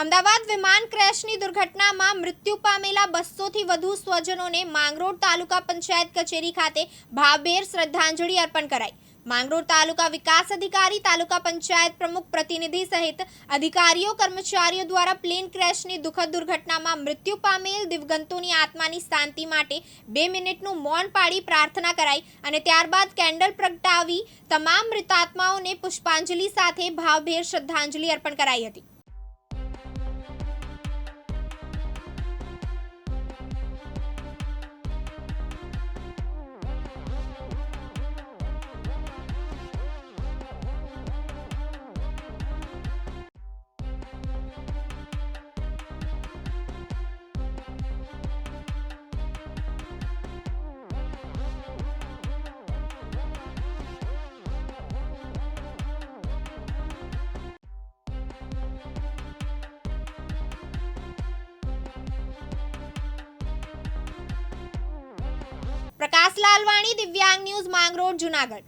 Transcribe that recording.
અમદાવાદ વિમાન ક્રેશની દુર્ઘટનામાં મૃત્યુ પામેલા બસોથી વધુ સ્વજનોને માંગરોળ તાલુકા પંચાયત કચેરી ખાતે ભાવભેર શ્રદ્ધાંજલિ અર્પણ કરાઈ. માંગરોળ તાલુકા વિકાસ અધિકારી, તાલુકા પંચાયત પ્રમુખ, પ્રતિનિધિ સહિત અધિકારીઓ, કર્મચારીઓ દ્વારા પ્લેન ક્રેશની દુઃખદ દુર્ઘટનામાં મૃત્યુ પામેલ દિવગંતોની આત્માની શાંતિ માટે બે મિનિટનું મૌન પાડી પ્રાર્થના કરાઈ અને ત્યારબાદ કેન્ડલ પ્રગટાવી તમામ મૃતાત્માઓને પુષ્પાંજલિ સાથે ભાવભેર શ્રદ્ધાંજલિ અર્પણ કરાઈ હતી. પ્રકાશ લાલવાણી દિવ્યાંગ ન્યૂઝ માંગરોળ જુનાગઢ